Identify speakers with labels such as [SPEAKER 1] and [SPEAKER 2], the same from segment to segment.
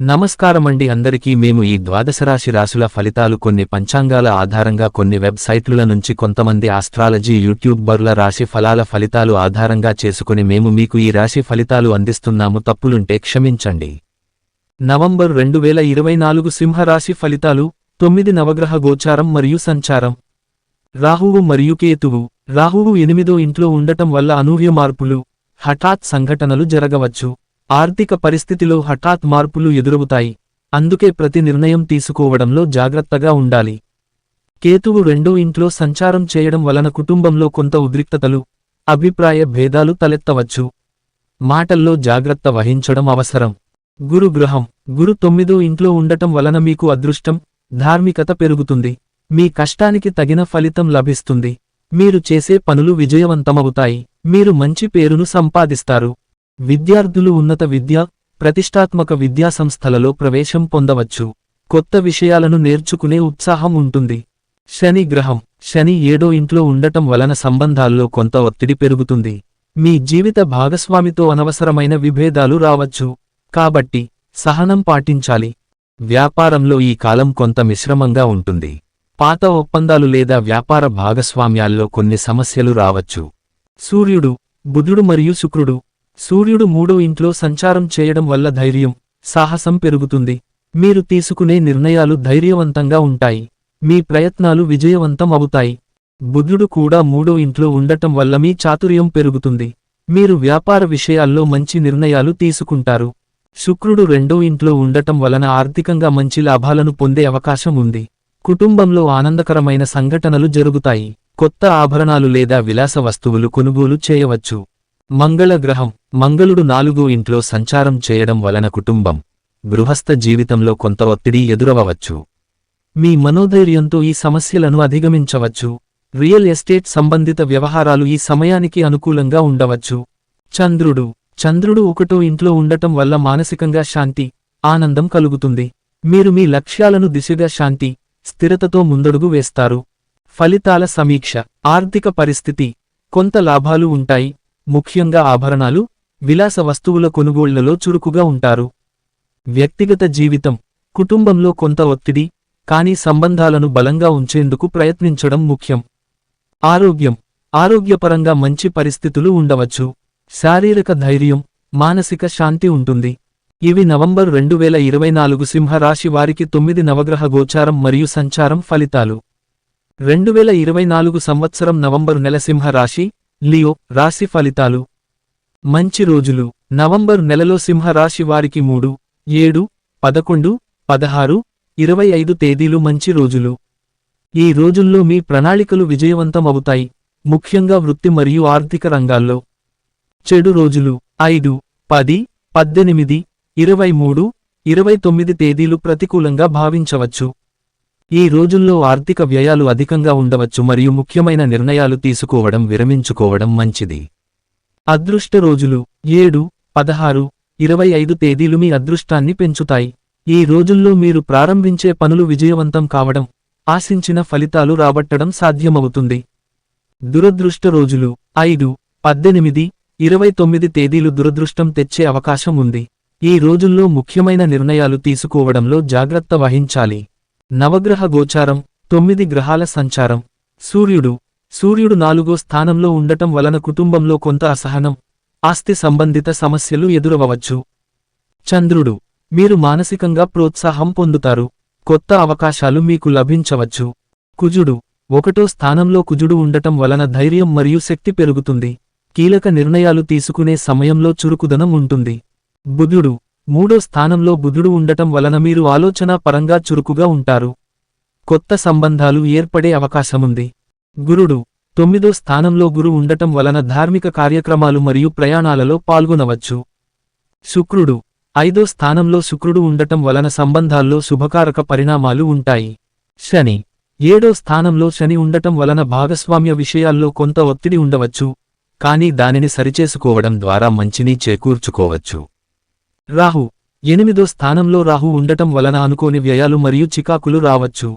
[SPEAKER 1] నమస్కారమండి అందరికీ మేము ఈ ద్వాదశరాశి రాశుల ఫలితాలు కొన్ని పంచాంగాల ఆధారంగా కొన్ని వెబ్సైట్ల నుంచి కొంతమంది ఆస్ట్రాలజీ యూట్యూబర్ల రాశి ఫలాల ఫలితాలు ఆధారంగా చేసుకుని మేము మీకు ఈ రాశి ఫలితాలు అందిస్తున్నాము. తప్పులుంటే క్షమించండి. నవంబర్ రెండు వేల ఇరవై నాలుగు సింహరాశి ఫలితాలు తొమ్మిది నవగ్రహ గోచారం మరియు సంచారం. రాహువు మరియు కేతువు రాహువు ఎనిమిదో ఇంట్లో ఉండటం వల్ల అనూహ్య మార్పులు హఠాత్ సంఘటనలు జరగవచ్చు. ఆర్థిక పరిస్థితిలో హఠాత్ మార్పులు ఎదురవుతాయి. అందుకే ప్రతి నిర్ణయం తీసుకోవడంలో జాగ్రత్తగా ఉండాలి. కేతువు రెండో ఇంట్లో సంచారం చేయడం వలన కుటుంబంలో కొంత ఉద్రిక్తతలు అభిప్రాయ భేదాలు తలెత్తవచ్చు. మాటల్లో జాగ్రత్త వహించడం అవసరం. గురు గృహం గురు తొమ్మిదో ఇంట్లో ఉండటం వలన మీకు అదృష్టం ధార్మికత పెరుగుతుంది. మీ కష్టానికి తగిన ఫలితం లభిస్తుంది. మీరు చేసే పనులు విజయవంతమవుతాయి. మీరు మంచి పేరును సంపాదిస్తారు. విద్యార్థులు ఉన్నత విద్య ప్రతిష్టాత్మక విద్యా సంస్థలలో ప్రవేశం పొందవచ్చు. కొత్త విషయాలను నేర్చుకునే ఉత్సాహం ఉంటుంది. శని గ్రహం శని ఏడో ఇంట్లో ఉండటం వలన సంబంధాల్లో కొంత ఒత్తిడి పెరుగుతుంది. మీ జీవిత భాగస్వామితో అనవసరమైన విభేదాలు రావచ్చు. కాబట్టి సహనం పాటించాలి. వ్యాపారంలో ఈ కాలం కొంత మిశ్రమంగా ఉంటుంది. పాత ఒప్పందాలు లేదా వ్యాపార భాగస్వామ్యాల్లో కొన్ని సమస్యలు రావచ్చు. సూర్యుడు బుధుడు మరియు శుక్రుడు సూర్యుడు మూడో ఇంట్లో సంచారం చేయడం వల్ల ధైర్యం సాహసం పెరుగుతుంది. మీరు తీసుకునే నిర్ణయాలు ధైర్యవంతంగా ఉంటాయి. మీ ప్రయత్నాలు విజయవంతం అవుతాయి. బుధుడు కూడా మూడో ఇంట్లో ఉండటం వల్ల మీ చాతుర్యం పెరుగుతుంది. మీరు వ్యాపార విషయాల్లో మంచి నిర్ణయాలు తీసుకుంటారు. శుక్రుడు రెండో ఇంట్లో ఉండటం వలన ఆర్థికంగా మంచి లాభాలను పొందే అవకాశం ఉంది. కుటుంబంలో ఆనందకరమైన సంఘటనలు జరుగుతాయి. కొత్త ఆభరణాలు లేదా విలాస వస్తువులు కొనుగోలు చేయవచ్చు. మంగళ గ్రహం మంగళుడు నాలుగో ఇంట్లో సంచారం చేయడం వలన కుటుంబం గృహస్థ జీవితంలో కొంత ఒత్తిడి ఎదురవవచ్చు. మీ మనోధైర్యంతో ఈ సమస్యలను అధిగమించవచ్చు. రియల్ ఎస్టేట్ సంబంధిత వ్యవహారాలు ఈ సమయానికి అనుకూలంగా ఉండవచ్చు. చంద్రుడు. చంద్రుడు ఒకటో ఇంట్లో ఉండటం వల్ల మానసికంగా శాంతి ఆనందం కలుగుతుంది. మీరు మీ లక్ష్యాలను దిశగా శాంతి స్థిరతతో ముందడుగు వేస్తారు. ఫలితాల సమీక్ష ఆర్థిక పరిస్థితి కొంత లాభాలు ఉంటాయి. ముఖ్యంగా ఆభరణాలు విలాస వస్తువుల కొనుగోళ్ళలో చురుకుగా ఉంటారు. వ్యక్తిగత జీవితం కుటుంబంలో కొంత ఒత్తిడి కానీ సంబంధాలను బలంగా ఉంచేందుకు ప్రయత్నించడం ముఖ్యం. ఆరోగ్యం ఆరోగ్యపరంగా మంచి పరిస్థితులు ఉండవచ్చు. శారీరక ధైర్యం మానసిక శాంతి ఉంటుంది. ఇవి నవంబర్ రెండు వేల ఇరవై నాలుగు సింహరాశి వారికి తొమ్మిది నవగ్రహ గోచారం మరియు సంచారం ఫలితాలు. రెండు వేల ఇరవై నాలుగు సంవత్సరం నవంబరు నెల సింహరాశి లియో రాశి ఫలితాలు. మంచి రోజులు. నవంబర్ నెలలో సింహరాశి వారికి మూడు ఏడు పదకొండు పదహారు ఇరవై ఐదు తేదీలు మంచి రోజులు. ఈ రోజుల్లో మీ ప్రణాళికలు విజయవంతం అవుతాయి ముఖ్యంగా వృత్తి మరియు ఆర్థిక రంగాల్లో. చెడు రోజులు. ఐదు పది పద్దెనిమిది ఇరవై మూడు ఇరవై తొమ్మిది తేదీలు ప్రతికూలంగా భావించవచ్చు. ఈ రోజుల్లో ఆర్థిక వ్యయాలు అధికంగా ఉండవచ్చు మరియు ముఖ్యమైన నిర్ణయాలు తీసుకోవడం విరమించుకోవడం మంచిది. అదృష్ట రోజులు ఏడు పదహారు ఇరవై ఐదు తేదీలు మీ అదృష్టాన్ని పెంచుతాయి. ఈ రోజుల్లో మీరు ప్రారంభించే పనులు విజయవంతం కావడం ఆశించిన ఫలితాలు రాబట్టడం సాధ్యమవుతుంది. దురదృష్ట రోజులు ఐదు పద్దెనిమిది ఇరవై తొమ్మిది తేదీలు దురదృష్టం తెచ్చే అవకాశం ఉంది. ఈ రోజుల్లో ముఖ్యమైన నిర్ణయాలు తీసుకోవడంలో జాగ్రత్త వహించాలి. నవగ్రహ గోచారం తొమ్మిది గ్రహాల సంచారం. సూర్యుడు. సూర్యుడు నాలుగో స్థానంలో ఉండటం వలన కుటుంబంలో కొంత అసహనం ఆస్తి సంబంధిత సమస్యలు ఎదురవవచ్చు. చంద్రుడు. మీరు మానసికంగా ప్రోత్సాహం పొందుతారు కొత్త అవకాశాలు మీకు లభించవచ్చు. కుజుడు. ఒకటో స్థానంలో కుజుడు ఉండటం వలన ధైర్యం మరియు శక్తి పెరుగుతుంది కీలక నిర్ణయాలు తీసుకునే సమయంలో చురుకుదనం ఉంటుంది. బుధుడు. మూడో స్థానంలో బుధుడు ఉండటం వలన మీరు ఆలోచన పరంగా చురుకుగా ఉంటారు. కొత్త సంబంధాలు ఏర్పడే అవకాశముంది. గురుడు తొమ్మిదో స్థానంలో గురు ఉండటం వలన ధార్మిక కార్యక్రమాలు మరియు ప్రయాణాలలో పాల్గొనవచ్చు. శుక్రుడు ఐదో స్థానంలో శుక్రుడు ఉండటం వలన సంబంధాల్లో శుభకారక పరిణామాలు ఉంటాయి. శని ఏడో స్థానంలో శని ఉండటం వలన భాగస్వామ్య విషయాల్లో కొంత ఒత్తిడి ఉండవచ్చు. కానీ దానిని సరిచేసుకోవడం ద్వారా మంచిని చేకూర్చుకోవచ్చు. రాహు. ఎనిమిదో స్థానంలో రాహు ఉండటం వలన అనుకోని వ్యయాలు మరియు చికాకులు రావచ్చు.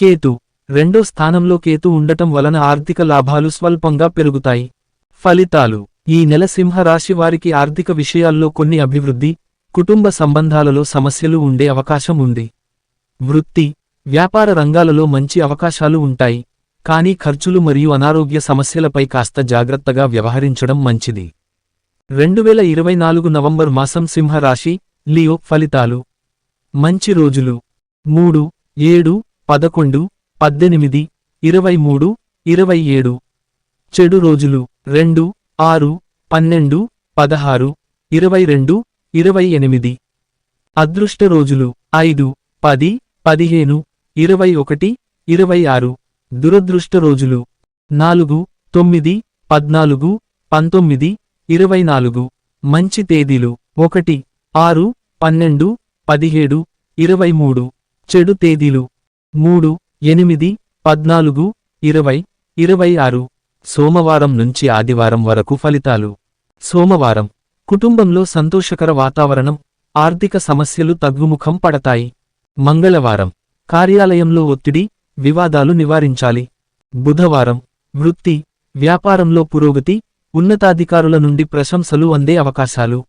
[SPEAKER 1] కేతు. రెండో స్థానంలో కేతు ఉండటం వలన ఆర్థిక లాభాలు స్వల్పంగా పెరుగుతాయి. ఫలితాలు. ఈ నెల సింహరాశి వారికి ఆర్థిక విషయాల్లో కొన్ని అభివృద్ధి కుటుంబ సంబంధాలలో సమస్యలు ఉండే అవకాశం ఉంది. వృత్తి. వ్యాపార రంగాలలో మంచి అవకాశాలు ఉంటాయి. కానీ ఖర్చులు మరియు అనారోగ్య సమస్యలపై కాస్త జాగ్రత్తగా వ్యవహరించడం మంచిది. రెండువేల ఇరవై నాలుగు నవంబర్ మాసం సింహరాశి లియో ఫలితాలు. మంచి రోజులు. మూడు ఏడు పదకొండు పద్దెనిమిది ఇరవై మూడు ఇరవై ఏడు. చెడు రోజులు. రెండు ఆరు పన్నెండు పదహారు ఇరవై రెండు ఇరవై ఎనిమిది. అదృష్ట రోజులు. ఐదు పది పదిహేను ఇరవై ఒకటి ఇరవై ఆరు. దురదృష్ట రోజులు. నాలుగు తొమ్మిది పద్నాలుగు పంతొమ్మిది ఇరవై నాలుగు మంచి తేదీలు ఒకటి ఆరు పన్నెండు పదిహేడు ఇరవై మూడు చెడు తేదీలు మూడు ఎనిమిది పద్నాలుగు ఇరవై ఇరవై ఆరు సోమవారం నుంచి ఆదివారం వరకు ఫలితాలు. సోమవారం కుటుంబంలో సంతోషకర వాతావరణం ఆర్థిక సమస్యలు తగ్గుముఖం పడతాయి. మంగళవారం కార్యాలయంలో ఒత్తిడి వివాదాలు నివారించాలి. బుధవారం వృత్తి వ్యాపారంలో పురోగతి ఉన్నతాధికారుల నుండి ప్రశంసలు అందే అవకాశాలు.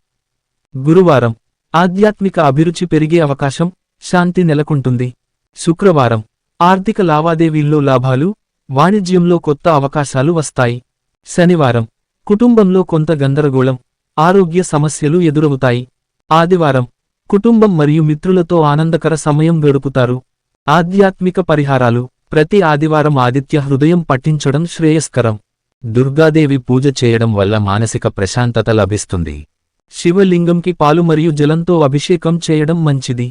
[SPEAKER 1] గురువారం ఆధ్యాత్మిక అభిరుచి పెరిగే అవకాశం శాంతి నెలకొంటుంది. శుక్రవారం ఆర్థిక లావాదేవీల్లో లాభాలు వాణిజ్యంలో కొత్త అవకాశాలు వస్తాయి. శనివారం కుటుంబంలో కొంత గందరగోళం ఆరోగ్య సమస్యలు ఎదురవుతాయి. ఆదివారం కుటుంబం మరియు మిత్రులతో ఆనందకర సమయం గడుపుతారు. ఆధ్యాత్మిక పరిహారాలు ప్రతి ఆదివారం ఆదిత్య హృదయం పఠించడం శ్రేయస్కరం. దుర్గాదేవి పూజ చేయడం వల్ల మానసిక ప్రశాంతత లభిస్తుంది. శివలింగంకి పాలు మరియు జలంతో అభిషేకం చేయడం మంచిది.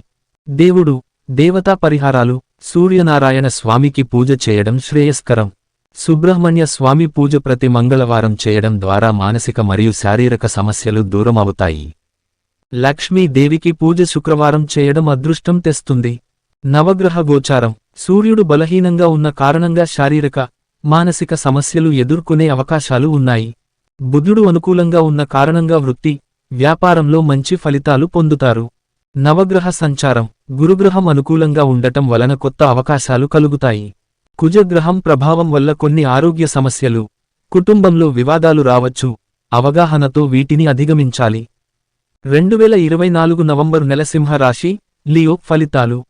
[SPEAKER 1] దేవుడు దేవతా పరిహారాలు సూర్యనారాయణ స్వామికి పూజ చేయడం శ్రేయస్కరం. సుబ్రహ్మణ్య స్వామి పూజ ప్రతి మంగళవారం చేయడం ద్వారా మానసిక మరియు శారీరక సమస్యలు దూరం అవుతాయి లక్ష్మీదేవికి పూజ శుక్రవారం చేయడం అదృష్టం తెస్తుంది. నవగ్రహ గోచారం సూర్యుడు బలహీనంగా ఉన్న కారణంగా శారీరక మానసిక సమస్యలు ఎదుర్కొనే అవకాశాలు ఉన్నాయి. బుధుడు అనుకూలంగా ఉన్న కారణంగా వృత్తి వ్యాపారంలో మంచి ఫలితాలు పొందుతారు. నవగ్రహ సంచారం గురుగ్రహం అనుకూలంగా ఉండటం వలన కొత్త అవకాశాలు కలుగుతాయి. కుజగ్రహం ప్రభావం వల్ల కొన్ని ఆరోగ్య సమస్యలు కుటుంబంలో వివాదాలు రావచ్చు అవగాహనతో వీటిని అధిగమించాలి. రెండువేల ఇరవై నాలుగు నవంబరు నెల సింహరాశి లియో ఫలితాలు.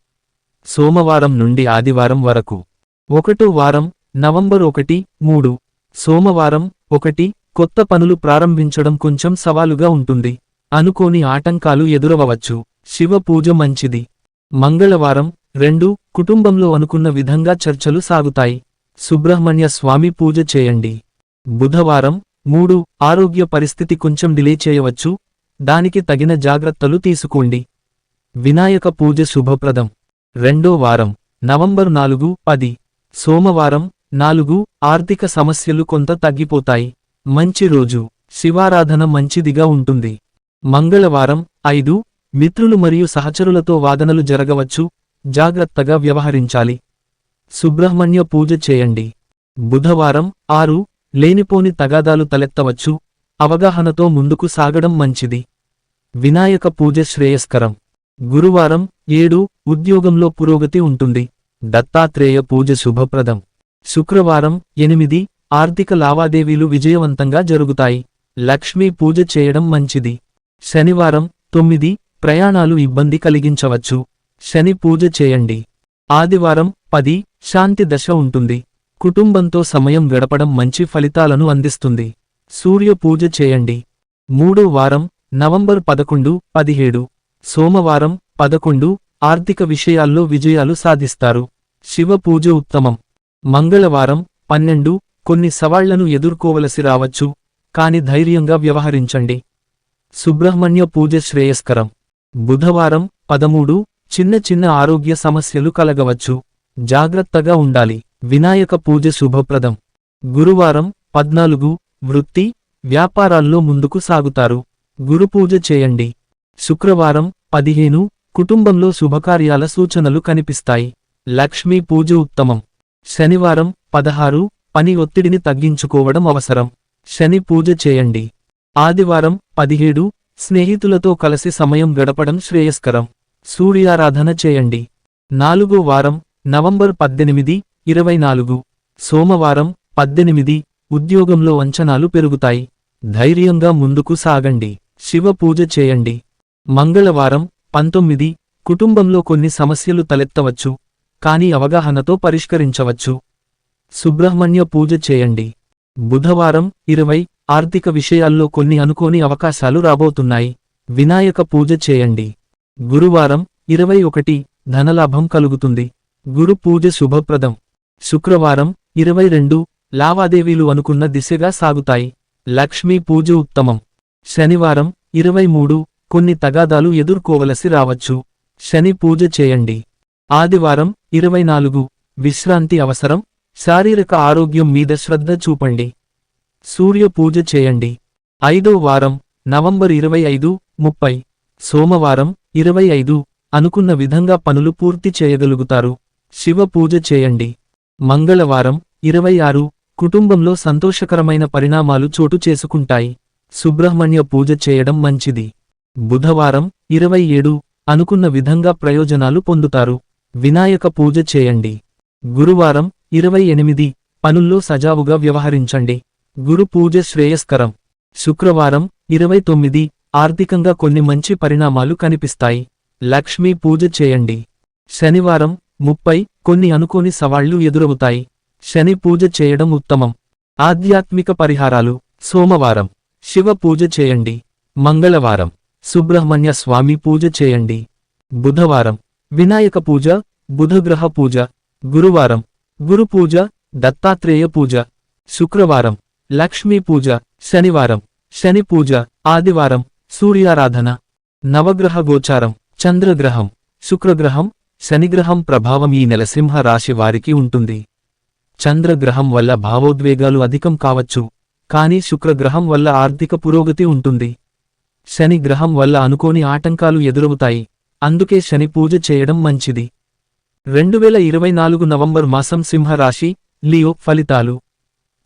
[SPEAKER 1] సోమవారం నుండి ఆదివారం వరకు. ఒకటో వారం నవంబర్ ఒకటి మూడు. సోమవారం ఒకటి. కొత్త పనులు ప్రారంభించడం కొంచెం సవాలుగా ఉంటుంది. అనుకోని ఆటంకాలు ఎదురవవచ్చు. శివ పూజ మంచిది. మంగళవారం రెండు. కుటుంబంలో అనుకున్న విధంగా చర్చలు సాగుతాయి. సుబ్రహ్మణ్య స్వామి పూజ చేయండి. బుధవారం మూడు. ఆరోగ్య పరిస్థితి కొంచెం డిలే చేయవచ్చు. దానికి తగిన జాగ్రత్తలు తీసుకోండి. వినాయక పూజ శుభప్రదం. రెండో వారం నవంబర్ నాలుగు పది. సోమవారం నాలుగు ఆర్థిక సమస్యలు కొంత తగ్గిపోతాయి. మంచి రోజు. శివారాధన మంచిదిగా ఉంటుంది. మంగళవారం ఐదు మిత్రులు మరియు సహచరులతో వాదనలు జరగవచ్చు. జాగ్రత్తగా వ్యవహరించాలి. సుబ్రహ్మణ్య పూజ చేయండి. బుధవారం ఆరు లేనిపోని తగాదాలు తలెత్తవచ్చు. అవగాహనతో ముందుకు సాగడం మంచిది. వినాయక పూజ శ్రేయస్కరం. గురువారం ఏడు ఉద్యోగంలో పురోగతి ఉంటుంది. దత్తాత్రేయ పూజ శుభప్రదం. శుక్రవారం ఎనిమిది ఆర్థిక లావాదేవీలు విజయవంతంగా జరుగుతాయి. లక్ష్మీ పూజ చేయడం మంచిది. శనివారం తొమ్మిది ప్రయాణాలు ఇబ్బంది కలిగించవచ్చు. శని పూజ చేయండి. ఆదివారం పది శాంతి దశ ఉంటుంది. కుటుంబంతో సమయం గడపడం మంచి ఫలితాలను అందిస్తుంది. సూర్య పూజ చేయండి. మూడో వారం నవంబర్ పదకొండు పదిహేడు. సోమవారం పదకొండు ఆర్థిక విషయాల్లో విజయాలు సాధిస్తారు. శివ పూజ ఉత్తమం. మంగళవారం పన్నెండు కొన్ని సవాళ్ళను ఎదుర్కోవలసి రావచ్చు కాని ధైర్యంగా వ్యవహరించండి. సుబ్రహ్మణ్య పూజ శ్రేయస్కరం. బుధవారం పదమూడు చిన్న చిన్న ఆరోగ్య సమస్యలు కలగవచ్చు. జాగ్రత్తగా ఉండాలి. వినాయక పూజ శుభప్రదం. గురువారం పద్నాలుగు వృత్తి వ్యాపారాల్లో ముందుకు సాగుతారు. గురుపూజ చేయండి. శుక్రవారం పదిహేను కుటుంబంలో శుభకార్యాల సూచనలు కనిపిస్తాయి. లక్ష్మీ పూజ ఉత్తమం. శనివారం పదహారు పని ఒత్తిడిని తగ్గించుకోవడం అవసరం. శని పూజ చేయండి. ఆదివారం పదిహేడు స్నేహితులతో కలిసి సమయం గడపడం శ్రేయస్కరం. సూర్యారాధన చేయండి. నాలుగో వారం నవంబర్ పద్దెనిమిది ఇరవై నాలుగు. సోమవారం పద్దెనిమిది ఉద్యోగంలో అంచనాలు పెరుగుతాయి. ధైర్యంగా ముందుకు సాగండి. శివ పూజ చేయండి. మంగళవారం పంతొమ్మిది కుటుంబంలో కొన్ని సమస్యలు తలెత్తవచ్చు. కాని అవగాహనతో పరిష్కరించవచ్చు. సుబ్రహ్మణ్య పూజ చేయండి. బుధవారం ఇరవై ఆర్థిక విషయాల్లో కొన్ని అనుకోని అవకాశాలు రాబోతున్నాయి. వినాయక పూజ చేయండి. గురువారం ఇరవై ఒకటి ధనలాభం కలుగుతుంది. గురు పూజ శుభప్రదం. శుక్రవారం ఇరవై రెండు లావాదేవీలు అనుకున్న దిశగా సాగుతాయి. లక్ష్మీ పూజ ఉత్తమం. శనివారం ఇరవై మూడు కొన్ని తగాదాలు ఎదుర్కోవలసి రావచ్చు. శని పూజ చేయండి. ఆదివారం ఇరవై నాలుగు విశ్రాంతి అవసరం. శారీరక ఆరోగ్యం మీద శ్రద్ధ చూపండి. సూర్య పూజ చేయండి. ఐదో వారం నవంబర్ ఇరవై ఐదు ముప్పై. సోమవారం ఇరవై ఐదు. అనుకున్న విధంగా పనులు పూర్తి చేయగలుగుతారు. శివ పూజ చేయండి. మంగళవారం ఇరవై ఆరు. కుటుంబంలో సంతోషకరమైన పరిణామాలు చోటు చేసుకుంటాయి. సుబ్రహ్మణ్య పూజ చేయడం మంచిది. బుధవారం ఇరవై ఏడు. అనుకున్న విధంగా ప్రయోజనాలు పొందుతారు. వినాయక పూజ చేయండి. గురువారం ఇరవై ఎనిమిది పనుల్లో సజావుగా వ్యవహరించండి. గురు పూజ శ్రేయస్కరం. శుక్రవారం ఇరవై తొమ్మిది ఆర్థికంగా కొన్ని మంచి పరిణామాలు కనిపిస్తాయి. లక్ష్మీ పూజ చేయండి. శనివారం ముప్పై కొన్ని అనుకోని సవాళ్ళు ఎదురవుతాయి. శని పూజ చేయడం ఉత్తమం. ఆధ్యాత్మిక పరిహారాలు. సోమవారం శివ పూజ చేయండి. మంగళవారం సుబ్రహ్మణ్య స్వామి పూజ చేయండి. బుధవారం వినాయక పూజ బుధగ్రహ పూజ గురువారం గురు పూజ దత్తాత్రేయ పూజ శుక్రవారం లక్ష్మీ పూజ శనివారం శని పూజ ఆదివారం సూర్యారాధన నవగ్రహ గోచారం చంద్రగ్రహం శుక్రగ్రహం శనిగ్రహం ప్రభావం ఈ నెల సింహ రాశి వారికి ఉంటుంది. చంద్రగ్రహం వల్ల భావోద్వేగాలు అధికం కావచ్చు కానీ శుక్రగ్రహం వల్ల ఆర్థిక పురోగతి ఉంటుంది. శని గ్రహం వల్ల అనుకోని ఆటంకాలు ఎదురవుతాయి. అందుకే శని పూజ చేయడం మంచిది. రెండువేల ఇరవై నాలుగు నవంబర్ మాసం సింహరాశి లియో ఫలితాలు.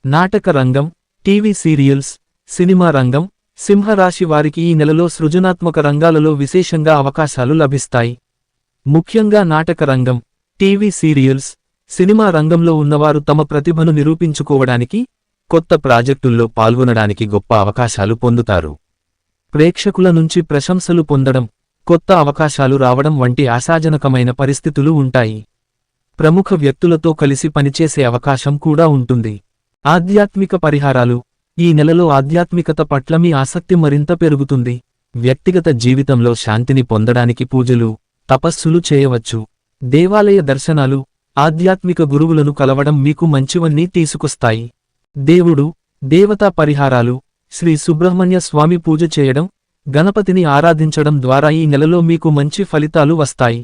[SPEAKER 1] నాటక రంగం టీవీ సీరియల్స్ సినిమా రంగం సింహరాశి వారికి ఈ నెలలో సృజనాత్మక రంగాలలో విశేషంగా అవకాశాలు లభిస్తాయి. ముఖ్యంగా నాటక రంగం టీవీ సీరియల్స్ సినిమా రంగంలో ఉన్నవారు తమ ప్రతిభను నిరూపించుకోవడానికి కొత్త ప్రాజెక్టుల్లో పాల్గొనడానికి గొప్ప అవకాశాలు పొందుతారు. ప్రేక్షకుల నుంచి ప్రశంసలు పొందడం కొత్త అవకాశాలు రావడం వంటి ఆశాజనకమైన పరిస్థితులు ఉంటాయి. ప్రముఖ వ్యక్తులతో కలిసి పనిచేసే అవకాశం కూడా ఉంటుంది. ఆధ్యాత్మిక పరిహారాలు. ఈ నెలలో ఆధ్యాత్మికత పట్ల మీ ఆసక్తి మరింత పెరుగుతుంది. వ్యక్తిగత జీవితంలో శాంతిని పొందడానికి పూజలు తపస్సులు చేయవచ్చు. దేవాలయ దర్శనాలు ఆధ్యాత్మిక గురువులను కలవడం మీకు మంచివన్నీ తీసుకొస్తాయి. దేవుడు దేవతా పరిహారాలు శ్రీ సుబ్రహ్మణ్య స్వామి పూజ చేయడం గణపతిని ఆరాధించడం ద్వారా ఈ నెలలో మీకు మంచి ఫలితాలు వస్తాయి.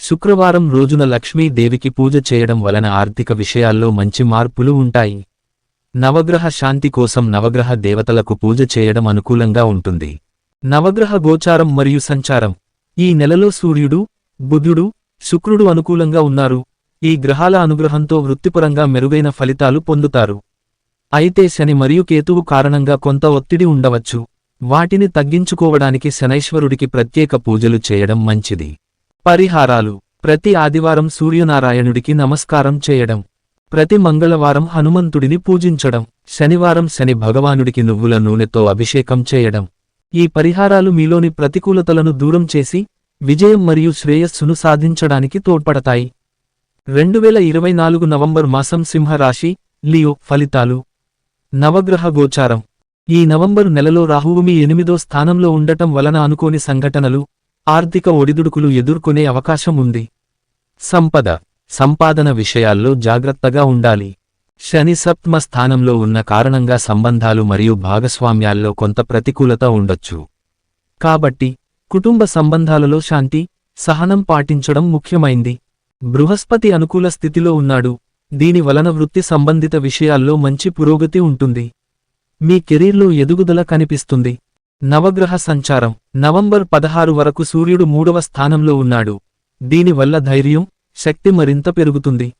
[SPEAKER 1] శుక్రవారం రోజున లక్ష్మీదేవికి పూజ చేయడం వలన ఆర్థిక విషయాల్లో మంచి మార్పులు ఉంటాయి. నవగ్రహ శాంతి కోసం నవగ్రహ దేవతలకు పూజ చేయడం అనుకూలంగా ఉంటుంది. నవగ్రహ గోచారం మరియు సంచారం. ఈ నెలలో సూర్యుడు బుధుడు శుక్రుడు అనుకూలంగా ఉన్నారు. ఈ గ్రహాల అనుగ్రహంతో వృత్తిపరంగా మెరుగైన ఫలితాలు పొందుతారు. అయితే శని మరియు కేతువు కారణంగా కొంత ఒత్తిడి ఉండవచ్చు. వాటిని తగ్గించుకోవడానికి శనైశ్వరుడికి ప్రత్యేక పూజలు చేయడం మంచిది. పరిహారాలు. ప్రతి ఆదివారం సూర్యనారాయణుడికి నమస్కారం చేయడం. ప్రతి మంగళవారం హనుమంతుడిని పూజించడం. శనివారం శని భగవానుడికి నువ్వుల నూనెతో అభిషేకం చేయడం. ఈ పరిహారాలు మీలోని ప్రతికూలతలను దూరం చేసి విజయం మరియు శ్రేయస్సును సాధించడానికి తోడ్పడతాయి. రెండువేల ఇరవై నాలుగు నవంబర్ మాసం సింహరాశి లియో ఫలితాలు. నవగ్రహ గోచారం. ఈ నవంబరు నెలలో రాహువు మీ ఎనిమిదో స్థానంలో ఉండటం వలన అనుకోని సంఘటనలు ఆర్థిక ఒడిదుడుకులు ఎదుర్కొనే అవకాశం ఉంది. సంపద సంపాదన విషయాల్లో జాగ్రత్తగా ఉండాలి. శని సప్తమ స్థానంలో ఉన్న కారణంగా సంబంధాలు మరియు భాగస్వామ్యాల్లో కొంత ప్రతికూలత ఉండొచ్చు. కాబట్టి కుటుంబ సంబంధాలలో శాంతి సహనం పాటించడం ముఖ్యమైంది. బృహస్పతి అనుకూల స్థితిలో ఉన్నాడు. దీని వలన వృత్తి సంబంధిత విషయాల్లో మంచి పురోగతి ఉంటుంది. మీ కెరీర్లో ఎదుగుదల కనిపిస్తుంది. నవగ్రహ సంచారం. నవంబర్ పదహారు వరకు సూర్యుడు మూడవ స్థానంలో ఉన్నాడు. దీనివల్ల ధైర్యం శక్తి మరింత పెరుగుతుంది.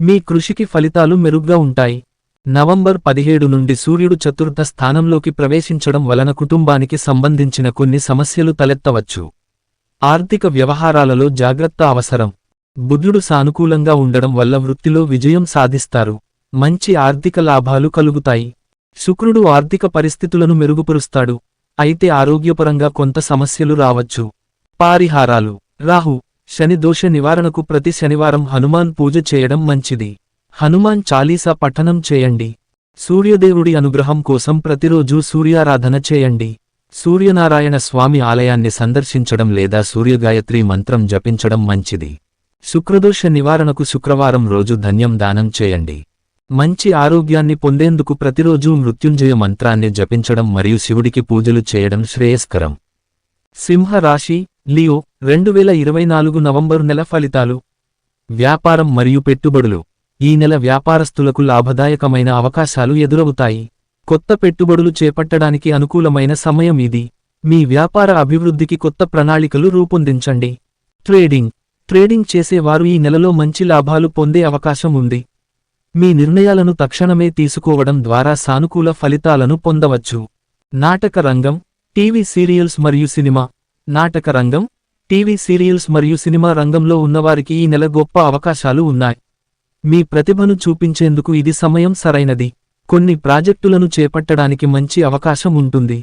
[SPEAKER 1] మీ కృషికి ఫలితాలు మెరుగ్గా ఉంటాయి. నవంబర్ పదిహేడు నుండి సూర్యుడు చతుర్థ స్థానంలోకి ప్రవేశించడం వలన కుటుంబానికి సంబంధించిన కొన్ని సమస్యలు తలెత్తవచ్చు. ఆర్థిక వ్యవహారాలలో జాగ్రత్త అవసరం. బుధుడు సానుకూలంగా ఉండడం వల్ల వృత్తిలో విజయం సాధిస్తారు. మంచి ఆర్థిక లాభాలు కలుగుతాయి. శుక్రుడు ఆర్థిక పరిస్థితులను మెరుగుపరుస్తాడు. అయితే ఆరోగ్యపరంగా కొంత సమస్యలు రావచ్చు. పారిహారాలు. రాహు. శని దోష నివారణకు ప్రతి శనివారం హనుమాన్ పూజ చేయడం మంచిది. హనుమాన్ చాలీసా పఠనం చేయండి. సూర్యదేవుడి అనుగ్రహం కోసం ప్రతిరోజూ సూర్యారాధన చేయండి. సూర్యనారాయణ స్వామి ఆలయాన్ని సందర్శించడం లేదా సూర్యగాయత్రి మంత్రం జపించడం మంచిది. శుక్రదోష నివారణకు శుక్రవారం రోజు ధన్యం దానం చేయండి. మంచి ఆరోగ్యాన్ని పొందేందుకు ప్రతిరోజూ మృత్యుంజయ మంత్రాన్ని జపించడం మరియు శివుడికి పూజలు చేయడం శ్రేయస్కరం. సింహ రాశి లియో రెండు వేల ఇరవై నాలుగు నవంబరు నెల ఫలితాలు. వ్యాపారం మరియు పెట్టుబడులు. ఈ నెల వ్యాపారస్తులకు లాభదాయకమైన అవకాశాలు ఎదురవుతాయి. కొత్త పెట్టుబడులు చేపట్టడానికి అనుకూలమైన సమయం ఇది. మీ వ్యాపార అభివృద్ధికి కొత్త ప్రణాళికలు రూపొందించండి. ట్రేడింగ్. ట్రేడింగ్ చేసేవారు ఈ నెలలో మంచి లాభాలు పొందే అవకాశం ఉంది. మీ నిర్ణయాలను తక్షణమే తీసుకోవడం ద్వారా సానుకూల ఫలితాలను పొందవచ్చు. నాటక రంగం టీవీ సీరియల్స్ మరియు సినిమా. నాటక రంగం టీవీ సీరియల్స్ మరియు సినిమా రంగంలో ఉన్నవారికి ఈ నెల గొప్ప అవకాశాలు ఉన్నాయి. మీ ప్రతిభను చూపించేందుకు ఇది సమయం సరైనది. కొన్ని ప్రాజెక్టులను చేపట్టడానికి మంచి అవకాశం ఉంటుంది.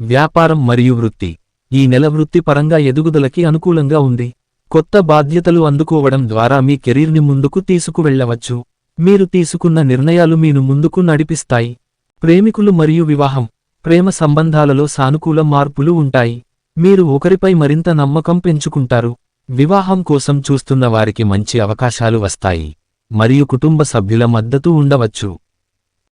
[SPEAKER 1] వ్యాపారం మరియు వృత్తి. ఈ నెల వృత్తిపరంగా ఎదుగుదలకి అనుకూలంగా ఉంది. కొత్త బాధ్యతలు అందుకోవడం ద్వారా మీ కెరీర్ని ముందుకు తీసుకువెళ్ళవచ్చు మీరు తీసుకున్న నిర్ణయాలు మీను ముందుకు నడిపిస్తాయి. ప్రేమికులు మరియు వివాహం ప్రేమ సంబంధాలలో సానుకూల మార్పులు ఉంటాయి. మీరు ఒకరిపై మరింత నమ్మకం పెంచుకుంటారు. వివాహం కోసం చూస్తున్న వారికి మంచి అవకాశాలు వస్తాయి. మరియు కుటుంబ సభ్యుల మద్దతు ఉండవచ్చు.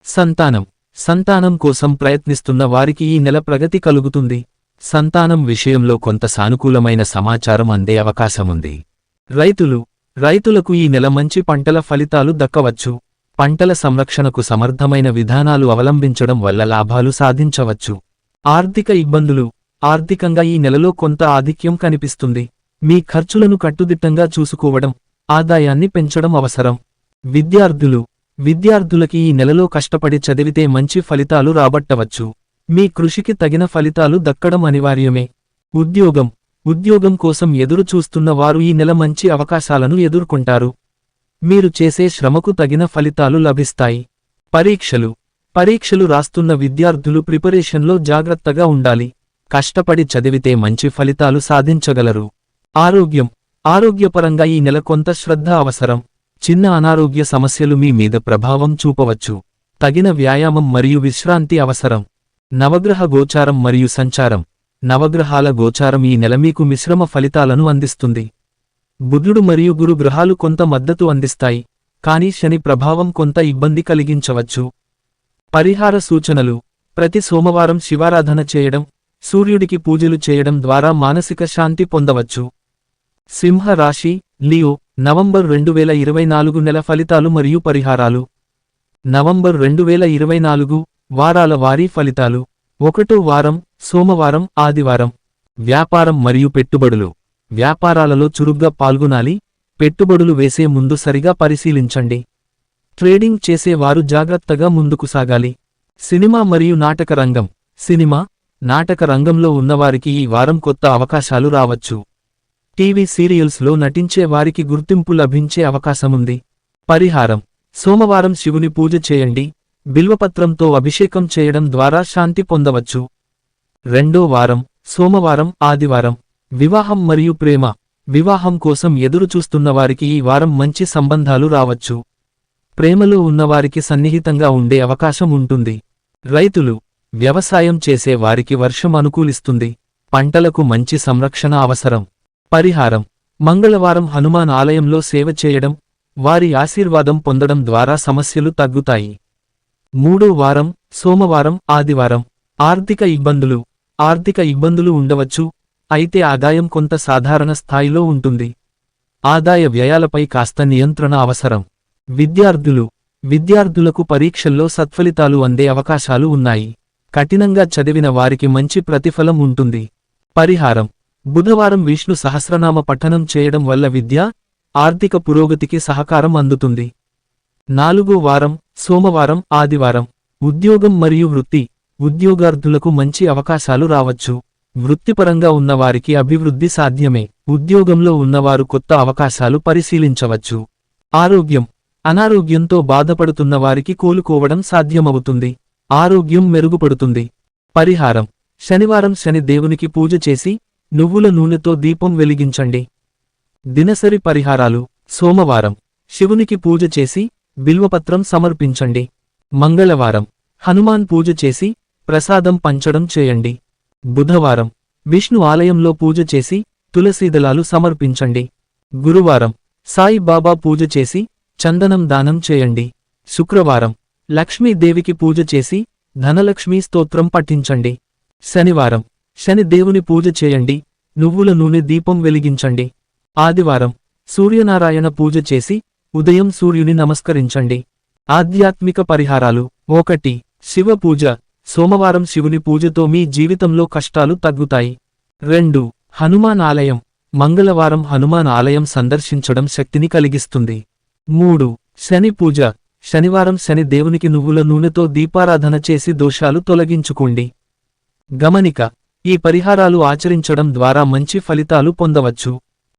[SPEAKER 1] సంతానం సంతానం కోసం ప్రయత్నిస్తున్న వారికి ఈ నెల ప్రగతి కలుగుతుంది. సంతానం విషయంలో కొంత సానుకూలమైన సమాచారం అందే అవకాశముంది. రైతులు రైతులకు ఈ నెల మంచి పంటల ఫలితాలు దక్కవచ్చు. పంటల సంరక్షణకు సమర్థమైన విధానాలు అవలంబించడం వల్ల లాభాలు సాధించవచ్చు. ఆర్థిక ఇబ్బందులు. ఆర్థికంగా ఈ నెలలో కొంత ఆధిక్యం కనిపిస్తుంది. మీ ఖర్చులను కట్టుదిట్టంగా చూసుకోవడం ఆదాయాన్ని పెంచడం అవసరం. విద్యార్థులు. విద్యార్థులకి ఈ నెలలో కష్టపడి చదివితే మంచి ఫలితాలు రాబట్టవచ్చు. మీ కృషికి తగిన ఫలితాలు దక్కడం అనివార్యమే. ఉద్యోగం. ఉద్యోగం కోసం ఎదురుచూస్తున్న వారు ఈ నెల మంచి అవకాశాలను ఎదుర్కొంటారు. మీరు చేసే శ్రమకు తగిన ఫలితాలు లభిస్తాయి. పరీక్షలు. పరీక్షలు రాస్తున్న విద్యార్థులు ప్రిపరేషన్లో జాగ్రత్తగా ఉండాలి. కష్టపడి చదివితే మంచి ఫలితాలు సాధించగలరు. ఆరోగ్యం. ఆరోగ్యపరంగా ఈ నెల కొంత శ్రద్ధ అవసరం. చిన్న అనారోగ్య సమస్యలు మీ మీద ప్రభావం చూపవచ్చు. తగిన వ్యాయామం మరియు విశ్రాంతి అవసరం. నవగ్రహ గోచారం మరియు సంచారం. నవగ్రహాల గోచారం ఈ నెల మీకు మిశ్రమ ఫలితాలను అందిస్తుంది. బుధుడు మరియు గురు గ్రహాలు కొంత మద్దతు అందిస్తాయి కానీ శని ప్రభావం కొంత ఇబ్బంది కలిగించవచ్చు. పరిహార సూచనలు. ప్రతి సోమవారం శివారాధన చేయడం సూర్యుడికి పూజలు చేయడం ద్వారా మానసిక శాంతి పొందవచ్చు. సింహ రాశి లియో నవంబర్ రెండు వేల ఇరవై నాలుగు నెల ఫలితాలు మరియు పరిహారాలు. నవంబర్ రెండు వేల ఇరవై నాలుగు వారాల వారీ ఫలితాలు. ఒకటో వారం సోమవారం ఆదివారం. వ్యాపారం మరియు పెట్టుబడులు. వ్యాపారాలలో చురుగ్గా పాల్గొనాలి. పెట్టుబడులు వేసే ముందు సరిగా పరిశీలించండి. ట్రేడింగ్ చేసేవారు జాగ్రత్తగా ముందుకు సాగాలి. సినిమా మరియు నాటక రంగం. సినిమా నాటక రంగంలో ఉన్నవారికి ఈ వారం కొత్త అవకాశాలు రావచ్చు. టీవీ సీరియల్స్లో నటించే వారికి గుర్తింపు లభించే అవకాశముంది. పరిహారం. సోమవారం శివుని పూజ చేయండి. బిల్వపత్రంతో అభిషేకం చేయడం ద్వారా శాంతి పొందవచ్చు. రెండో వారం సోమవారం ఆదివారం. వివాహం మరియు ప్రేమ. వివాహం కోసం ఎదురుచూస్తున్న వారికి ఈ వారం మంచి సంబంధాలు రావచ్చు. ప్రేమలో ఉన్నవారికి సన్నిహితంగా ఉండే అవకాశం ఉంటుంది. రైతులు వ్యవసాయం చేసే వారికి వర్షం అనుకూలిస్తుంది. పంటలకు మంచి సంరక్షణ అవసరం. పరిహారం. మంగళవారం హనుమాన్ ఆలయంలో సేవ చేయడం వారి ఆశీర్వాదం పొందడం ద్వారా సమస్యలు తగ్గుతాయి. మూడో వారం సోమవారం ఆదివారం. ఆర్థిక ఇబ్బందులు. ఆర్థిక ఇబ్బందులు ఉండవచ్చు. అయితే ఆదాయం కొంత సాధారణ స్థాయిలో ఉంటుంది. ఆదాయ వ్యయాలపై కాస్త నియంత్రణ అవసరం. విద్యార్థులు. విద్యార్థులకు పరీక్షల్లో సత్ఫలితాలు అందే అవకాశాలు ఉన్నాయి. కఠినంగా చదివిన వారికి మంచి ప్రతిఫలం ఉంటుంది. పరిహారం. బుధవారం విష్ణు సహస్రనామ పఠనం చేయడం వల్ల విద్య ఆర్థిక పురోగతికి సహకారం అందుతుంది. నాలుగో వారం సోమవారం ఆదివారం. ఉద్యోగం మరియు వృత్తి. ఉద్యోగార్థులకు మంచి అవకాశాలు రావచ్చు. వృత్తిపరంగా ఉన్నవారికి అభివృద్ధి సాధ్యమే. ఉద్యోగంలో ఉన్నవారు కొత్త అవకాశాలు పరిశీలించవచ్చు. ఆరోగ్యం. అనారోగ్యంతో బాధపడుతున్న వారికి కోలుకోవడం సాధ్యమవుతుంది. ఆరోగ్యం మెరుగుపడుతుంది. పరిహారం. శనివారం శని దేవునికి పూజ చేసి నువ్వుల నూనెతో దీపం వెలిగించండి. దినసరి పరిహారాలు. సోమవారం. శివునికి పూజ చేసి బిల్వపత్రం సమర్పించండి. మంగళవారం. హనుమాన్ పూజ చేసి ప్రసాదం పంచడం చేయండి. బుధవారం. విష్ణు ఆలయంలో పూజ చేసి తులసీదళాలు సమర్పించండి. గురువారం. సాయి బాబా పూజ చేసి చందనం దానం చేయండి. శుక్రవారం. లక్ష్మీదేవికి పూజ చేసి ధనలక్ష్మీ స్తోత్రం పఠించండి. శనివారం. శని దేవుని పూజ చేయండి. నువ్వుల నూనె దీపం వెలిగించండి. ఆదివారం. సూర్యనారాయణ పూజ చేసి ఉదయం సూర్యుని నమస్కరించండి. ఆధ్యాత్మిక పరిహారాలు. ఒకటి శివ పూజ. సోమవారం శివుని పూజతో మీ జీవితంలో కష్టాలు తగ్గుతాయి. రెండు హనుమాన్ ఆలయం. మంగళవారం హనుమాన్ ఆలయం సందర్శించడం శక్తిని కలిగిస్తుంది. మూడు శని పూజ. శనివారం శని దేవునికి నువ్వుల నూనెతో దీపారాధన చేసి దోషాలు తొలగించుకోండి. గమనిక ఈ పరిహారాలు ఆచరించడం ద్వారా మంచి ఫలితాలు పొందవచ్చు.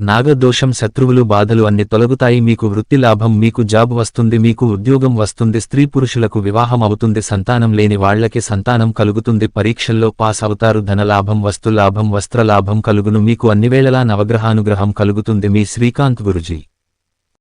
[SPEAKER 1] నాగదోషం శత్రువులు బాధలు అన్ని తొలగుతాయి. మీకు వృత్తి లాభం మీకు జాబ్ వస్తుంది మీకు ఉద్యోగం వస్తుంది స్త్రీ పురుషులకు వివాహం అవుతుంది సంతానం లేని వాళ్ళకి సంతానం కలుగుతుంది పరీక్షల్లో పాస్ అవుతారు ధనలాభం వస్తులాభం వస్త్రలాభం కలుగును మీకు అన్నివేళలా నవగ్రహానుగ్రహం కలుగుతుంది మీ శ్రీకాంత్ గురుజీ.